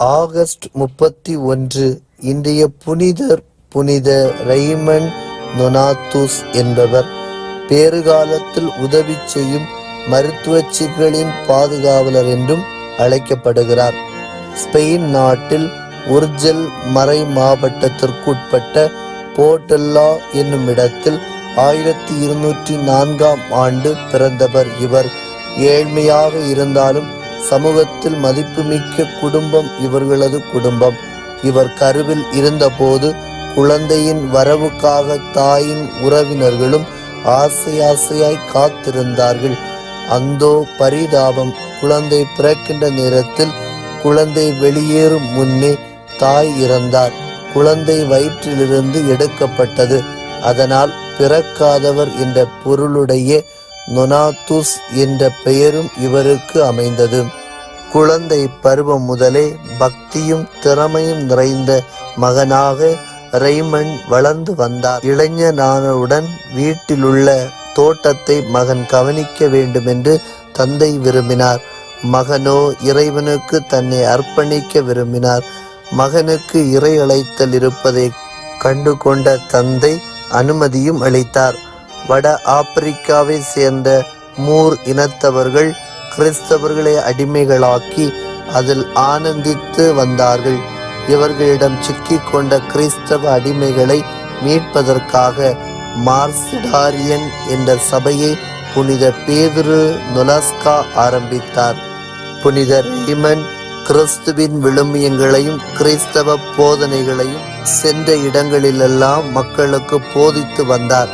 August முப்பத்தி ஒன்று இன்றைய புனிதர் புனித ரைமன் நொனாத்தூஸ் என்பவர் பேறுகாலத்தில் உதவி செய்யும் மருத்துவச்சிகளின் பாதுகாவலர் என்றும் அழைக்கப்படுகிறார். ஸ்பெயின் நாட்டில் உர்ஜல் மறை மாவட்டத்திற்குட்பட்ட போட்டெல்லா என்னும் இடத்தில் ஆயிரத்தி இருநூற்றி நான்காம் ஆண்டு பிறந்தவர் இவர். ஏழ்மையாக இருந்தாலும் சமூகத்தில் மதிப்புமிக்க குடும்பம் இவர்களது குடும்பம். இவர் கருவில் இருந்தபோது குழந்தையின் வரவுக்காக தாயின் உறவினர்களும் ஆசை ஆசையாய் காத்திருந்தார்கள். அந்தோ பரிதாபம். குழந்தை பிறக்கின்ற நேரத்தில் குழந்தை வெளியேறும் முன்னே தாய் இறந்தார். குழந்தை வயிற்றிலிருந்து எடுக்கப்பட்டது. அதனால் பிறக்காதவர் என்ற பொருளுடைய நொனாத்துஸ் என்ற பெயரும் இவருக்கு அமைந்தது. குழந்தை பருவம் முதலே பக்தியும் திறமையும் நிறைந்த மகனாக ரெய்மண்ட் வளர்ந்து வந்தார். இளைஞனானவுடன் வீட்டிலுள்ள தோட்டத்தை மகன் கவனிக்க வேண்டுமென்று தந்தை விரும்பினார். மகனோ இறைவனுக்கு தன்னை அர்ப்பணிக்க விரும்பினார். மகனுக்கு இறை அழைத்தல் இருப்பதை கண்டு கொண்ட தந்தை அனுமதியும் அளித்தார். வட ஆப்பிரிக்காவை சேர்ந்த மூர் இனத்தவர்கள் கிறிஸ்தவர்களை அடிமைகளாக்கி அதில் ஆனந்தித்து வந்தார்கள். இவர்களிடம் சிக்கிக் கொண்ட கிறிஸ்தவ அடிமைகளை மீட்பதற்காக மார்சிடாரியன் என்ற சபையை புனித பேதுரு நொலாஸ்கா ஆரம்பித்தார். புனித ரீமன் கிறிஸ்துவின் விழுமியங்களையும் கிறிஸ்தவ போதனைகளையும் சென்ற இடங்களிலெல்லாம் மக்களுக்கு போதித்து வந்தார்.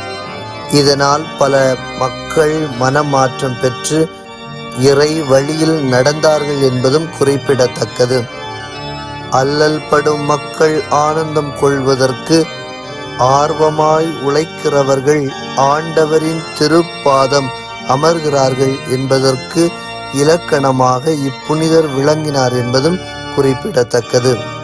இதனால் பல மக்கள் மனமாற்றம் பெற்று இறை வழியில் நடந்தார்கள் என்பதும் குறிப்பிடத்தக்கது. அல்லல் படும் மக்கள் ஆனந்தம் கொள்வதற்கு ஆர்வமாய் உழைக்கிறவர்கள் ஆண்டவரின் திருப்பாதம் அமர்கிறார்கள் என்பதற்கு இலக்கணமாக இப்புனிதர் விளங்கினார் என்பதும் குறிப்பிடத்தக்கது.